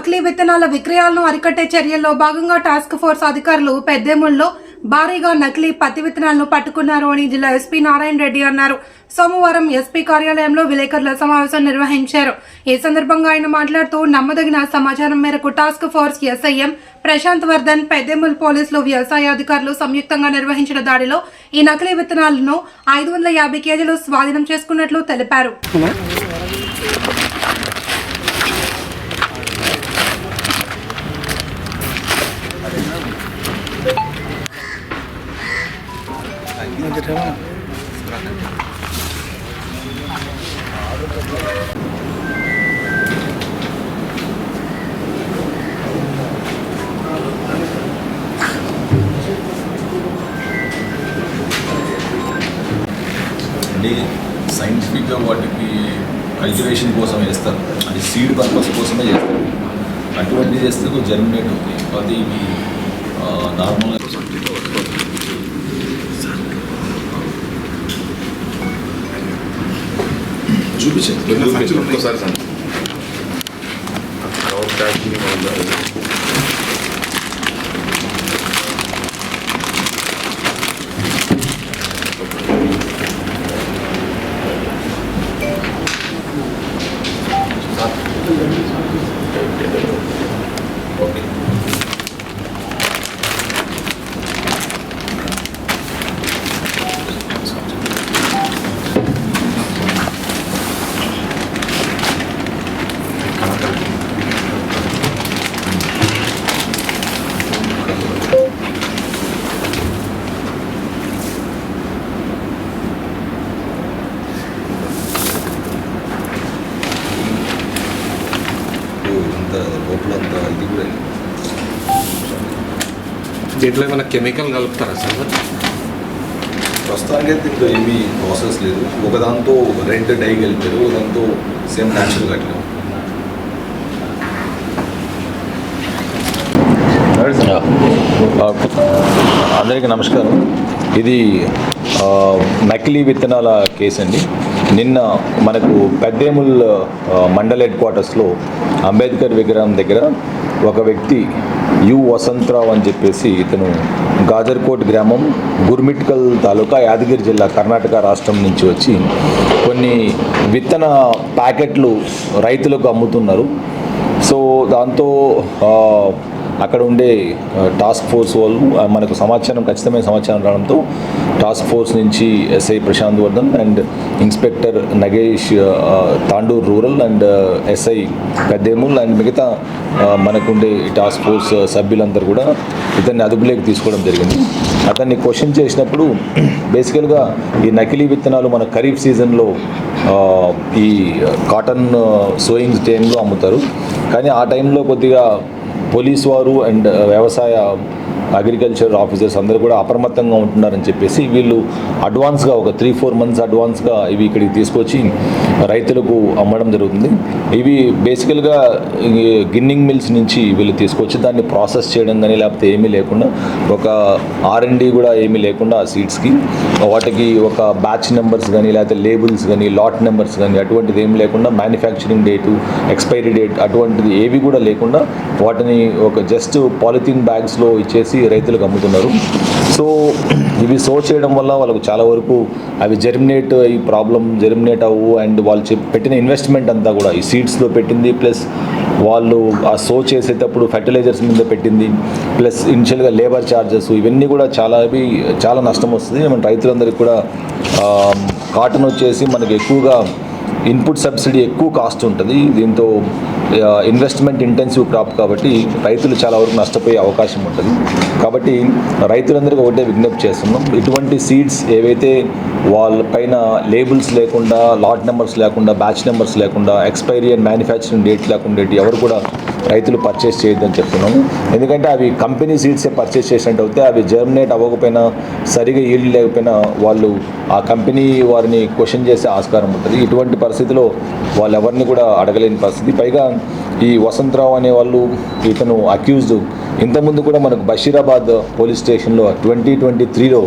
నకిలీ విత్తనాల విక్రయాలను అరికట్టే చర్యల్లో భాగంగా టాస్క్ ఫోర్స్ అధికారులు పెద్దేముల్లో భారీగా నకిలీ పత్తి విత్తనాలను పట్టుకున్నారు అని జిల్లా ఎస్పీ నారాయణ రెడ్డి అన్నారు. సోమవారం ఎస్పీ కార్యాలయంలో విలేకరుల సమావేశం నిర్వహించారు. ఈ సందర్భంగా ఆయన మాట్లాడుతూ నమ్మదగిన సమాచారం మేరకు task force SIM Prashanth Vardhan Peddemul పోలీసులు వ్యవసాయ అధికారులు సంయుక్తంగా నిర్వహించిన దాడిలో ఈ నకిలీ విత్తనాలను ఐదు వందల యాభై కేజీలు స్వాధీనం చేసుకున్నట్లు తెలిపారు. అంటే సైంటిఫిక్గా వాటికి కల్టివేషన్ కోసం వేస్తారు అది సీడ్ పర్పస్ కోసమే చేస్తారు. అటువంటిది చేస్తే జర్మినేట్ అవుతుంది అది ఇవి నార్మల్గా చూపించండి. ఒక్కసారి లోపల అంత ఇది కూడా దీంట్లో ఏమైనా కెమికల్ కలుపుతారా సార్? ప్రస్తుతానికి దీంట్లో ఏమీ ప్రాసెస్ లేదు. ఒకదాంతో రెండు డై కలిపారు ఒకదాంతో సేమ్ న్యాచురల్ అట్లా అందరికీ నమస్కారం. ఇది నకిలీ విత్తనాల కేసు అండి నిన్న మనకు పెద్దేముల్ మండల్ హెడ్ క్వార్టర్స్లో అంబేద్కర్ విగ్రహం దగ్గర ఒక వ్యక్తి యు వసంతరావు అని చెప్పేసి ఇతను గాజర్కోట్ గ్రామం గుర్మిట్కల్ తాలూకా యాదగిరి జిల్లా కర్ణాటక రాష్ట్రం నుంచి వచ్చి కొన్ని విత్తన ప్యాకెట్లు రైతులకు అమ్ముతున్నారు. సో దాంతో అక్కడ ఉండే టాస్క్ ఫోర్స్ వాళ్ళు మనకు సమాచారం ఖచ్చితమైన సమాచారం రావడంతో టాస్క్ ఫోర్స్ నుంచి SI Prashanth Vardhan and inspector Nagesh Tandur rural and SI Peddemul and మిగతా మనకుండే టాస్క్ ఫోర్స్ సభ్యులందరూ కూడా ఇతన్ని అదుపులోకి తీసుకోవడం జరిగింది. అతన్ని క్వశ్చన్ చేసినప్పుడు బేసికల్గా ఈ నకిలీ విత్తనాలు మన ఖరీఫ్ సీజన్లో ఈ కాటన్ సోయింగ్ టైంలో అమ్ముతారు. కానీ ఆ టైంలో కొద్దిగా పోలీస్ వారు అండ్ వ్యవసాయ అగ్రికల్చర్ ఆఫీసర్స్ అందరూ కూడా అప్రమత్తంగా ఉంటున్నారని చెప్పేసి వీళ్ళు అడ్వాన్స్గా ఒక త్రీ ఫోర్ మంత్స్ అడ్వాన్స్గా ఇవి ఇక్కడికి తీసుకొచ్చి రైతులకు అమ్మడం జరుగుతుంది. ఇవి బేసికల్గా గిన్నింగ్ మిల్స్ నుంచి వీళ్ళు తీసుకొచ్చి దాన్ని ప్రాసెస్ చేయడం కానీ లేకపోతే ఏమీ లేకుండా ఒక ఆర్ అండ్ కూడా ఏమీ లేకుండా ఆ సీడ్స్కి వాటికి ఒక బ్యాచ్ నెంబర్స్ కానీ లేకపోతే లేబుల్స్ కానీ లాట్ నెంబర్స్ కానీ అటువంటిది ఏమి లేకుండా మ్యానుఫ్యాక్చరింగ్ డేటు ఎక్స్పైరీ డేట్ అటువంటిది ఏవి కూడా లేకుండా వాటిని ఒక జస్ట్ పాలిథిన్ బ్యాగ్స్లో ఇచ్చేసి రైతులకు అమ్ముతున్నారు. సో ఇవి సో చేయడం వల్ల వాళ్ళకు చాలా వరకు అవి జెర్మినేట్ అయ్యి ప్రాబ్లం జెర్మినేట్ అవ్వు అండ్ వాళ్ళు పెట్టిన ఇన్వెస్ట్మెంట్ అంతా కూడా ఈ సీడ్స్లో పెట్టింది ప్లస్ వాళ్ళు ఆ సో చేసేటప్పుడు ఫెర్టిలైజర్స్ మీద పెట్టింది ప్లస్ ఇనిషియల్గా లేబర్ ఛార్జెస్ ఇవన్నీ కూడా చాలా అవి చాలా నష్టం వస్తుంది. మన రైతులందరికీ కూడా కాటన్ వచ్చేసి మనకి ఎక్కువగా ఇన్పుట్ సబ్సిడీ ఎక్కువ కాస్ట్ ఉంటుంది. దీంతో ఇన్వెస్ట్మెంట్ ఇంటెన్సివ్ క్రాప్ కాబట్టి రైతులు చాలా వరకు నష్టపోయే అవకాశం ఉంటుంది. కాబట్టి రైతులందరికీ ఒకటే విజ్ఞప్తి చేస్తున్నాం. ఇటువంటి సీడ్స్ ఏవైతే వాళ్ళ పైన లేబుల్స్ లేకుండా లాట్ నెంబర్స్ లేకుండా బ్యాచ్ నెంబర్స్ లేకుండా ఎక్స్పైరీ అండ్ మ్యానుఫ్యాక్చరింగ్ డేట్ లేకుండా ఎవరు కూడా రైతులు పర్చేస్ చేయొద్దని చెప్తున్నాము. ఎందుకంటే అవి కంపెనీ సీడ్సే పర్చేస్ చేసినట్టు అయితే అవి జర్మినేట్ అవ్వకపోయినా సరిగా ఈల్డ్ లేకపోయినా వాళ్ళు ఆ కంపెనీ వారిని క్వశ్చన్ చేసే ఆస్కారం ఉంటుంది. ఇటువంటి పరిస్థితిలో వాళ్ళు ఎవరిని కూడా అడగలేని పరిస్థితి. పైగా ఈ వసంతరావు అనే వాళ్ళు ఇతను అక్యూజ్డ్ ఇంతకుముందు కూడా మనకు బషీరాబాద్ పోలీస్ స్టేషన్లో ట్వంటీ ట్వంటీ త్రీలో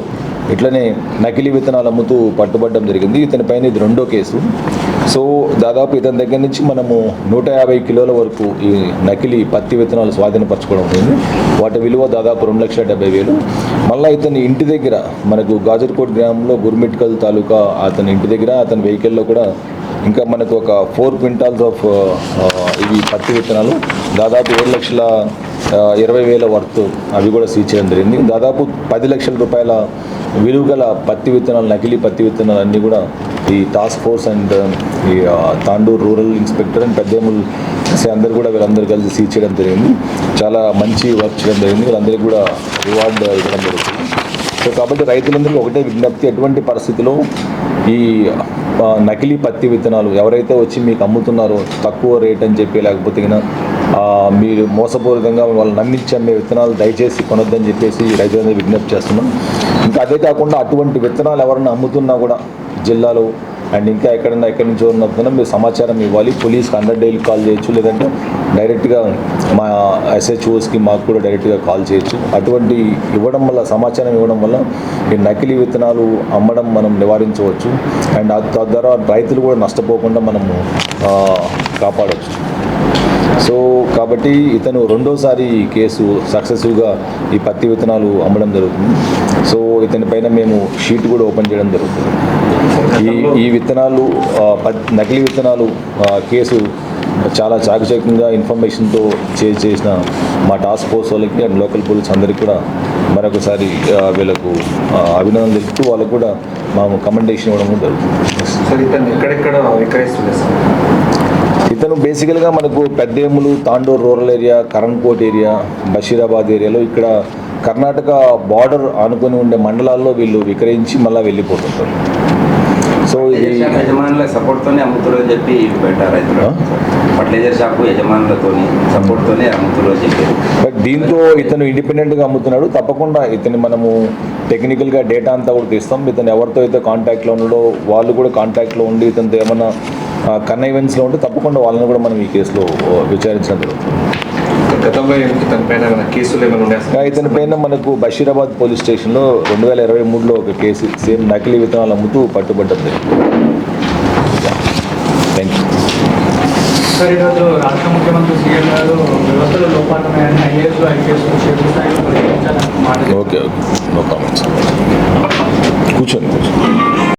ఇట్లనే నకిలీ విత్తనాలు అమ్ముతూ పట్టుబడడం జరిగింది. ఇతని పైన ఇది రెండో కేసు. సో దాదాపు ఇతని దగ్గర నుంచి మనము నూట యాభై కిలోల వరకు ఈ నకిలీ పత్తి విత్తనాలు స్వాధీనపరచుకోవడం జరిగింది. వాటి విలువ దాదాపు రెండు లక్షల డెబ్బై వేలు. మళ్ళీ ఇతని ఇంటి దగ్గర మనకు గాజర్కోట్ గ్రామంలో గుర్మిట్కల్ తాలూకా అతని ఇంటి దగ్గర అతని వెహికల్లో కూడా ఇంకా మనకు ఒక ఫోర్ క్వింటాల్స్ ఆఫ్ ఇవి పత్తి విత్తనాలు దాదాపు ఏడు లక్షల ఇరవై వేల వర్త్ అవి కూడా సీజ్ చేయడం జరిగింది. దాదాపు పది లక్షల రూపాయల విలువగల పత్తి విత్తనాలు నకిలీ పత్తి విత్తనాలు అన్నీ కూడా ఈ టాస్క్ ఫోర్స్ అండ్ um, ఈ Tandur rural inspector and Peddemul అందరు కూడా వీళ్ళందరూ కలిసి సీజ్ చేయడం జరిగింది. చాలా మంచి వర్క్ చేయడం జరిగింది. వీళ్ళందరికీ కూడా రివార్డ్ ఇవ్వడం జరుగుతుంది. సో కాబట్టి రైతులందరికీ ఒకటే విజ్ఞప్తి ఎటువంటి పరిస్థితిలో ఈ నకిలీ పత్తి విత్తనాలు ఎవరైతే వచ్చి మీకు అమ్ముతున్నారో తక్కువ రేట్ అని చెప్పి లేకపోతే మీరు మోసపూరితంగా వాళ్ళు నమ్మించి అమ్మే విత్తనాలు దయచేసి కొనొద్దని చెప్పేసి రైతులందరూ విజ్ఞప్తి చేస్తున్నాం. ఇంకా అదే కాకుండా అటువంటి విత్తనాలు ఎవరన్నా అమ్ముతున్నా కూడా జిల్లాలో అండ్ ఇంకా ఎక్కడన్నా ఎక్కడి నుంచో ఉన్నప్పుడు మీరు సమాచారం ఇవ్వాలి. పోలీస్కి హండ్రెడ్ డైలీ కాల్ చేయొచ్చు లేదంటే డైరెక్ట్గా మా ఎస్హెచ్ఓస్కి మాకు కూడా డైరెక్ట్గా కాల్ చేయొచ్చు. అటువంటి ఇవ్వడం వల్ల సమాచారం ఇవ్వడం వల్ల ఈ నకిలీ విత్తనాలు అమ్మడం మనం నివారించవచ్చు. అండ్ ఆ- తద్వారా రైతులు కూడా నష్టపోకుండా మనము కాపాడవచ్చు సో కాబట్టి ఇతను రెండోసారి కేసు సక్సెసివ్గా ఈ పత్తి విత్తనాలు అమ్మడం జరుగుతుంది. సో ఇతని పైన మేము షీట్ కూడా ఓపెన్ చేయడం జరుగుతుంది. ఈ ఈ విత్తనాలు నకిలీ విత్తనాలు కేసు చాలా చాకచక్యంగా ఇన్ఫర్మేషన్తో చేజ్ చేసిన మా టాస్క్ ఫోర్స్ వాళ్ళకి అండ్ లోకల్ పోలీస్ అందరికీ కూడా మరొకసారి వీళ్ళకు అభినందనలు తెలుపుతూ వాళ్ళకు కూడా మేము కమెండేషన్ ఇవ్వడం జరుగుతుంది. ఇతను బేసికల్గా మనకు Peddemul Tandur rural area Karankot area Basheerabad ఏరియాలో ఇక్కడ కర్ణాటక బార్డర్ ఆనుకొని ఉండే మండలాల్లో వీళ్ళు విక్రయించి మళ్ళీ వెళ్ళిపోతుంటారు. సో ఇది యజమానుల సపోర్ట్తోనే అని చెప్పి పెట్టారు రైతులు? ఫర్టిలైజర్ షాపు యజమానులతోని సపోర్ట్తోనే అని చెప్పారు. బట్ దీంతో ఇతను ఇండిపెండెంట్గా అమ్ముతున్నాడు. తప్పకుండా ఇతని మనము టెక్నికల్గా డేటా అంతా కూడా తీస్తాం. ఇతను ఎవరితో అయితే కాంటాక్ట్లో ఉన్నాడో వాళ్ళు కూడా కాంటాక్ట్లో ఉండి ఇతనితో ఏమైనా కన్నైవెన్స్లో ఉంటే తప్పకుండా వాళ్ళని కూడా మనం ఈ కేసులో విచారించడం జరుగుతుంది. గతంలో ఇతని పైన మనకు బషీరాబాద్ పోలీస్ స్టేషన్లో రెండు వేల ఇరవై మూడులో ఒక కేసు సేమ్ నకిలీ విత్తనాలు అమ్ముతూ పట్టుబడ్డది థ్యాంక్ యూ సార్ ఈరోజు రాష్ట్ర ముఖ్యమంత్రి సీఎం గారు వ్యవస్థలో లోపాలు ఉన్నాయని ఐఏఎస్ ఐపీఎస్ క్షేత్ర స్థాయిలో పరిగణించాలని మాట ఓకే ఓకే నో కామెంట్స్ కూర్చోండి కూర్చోండి.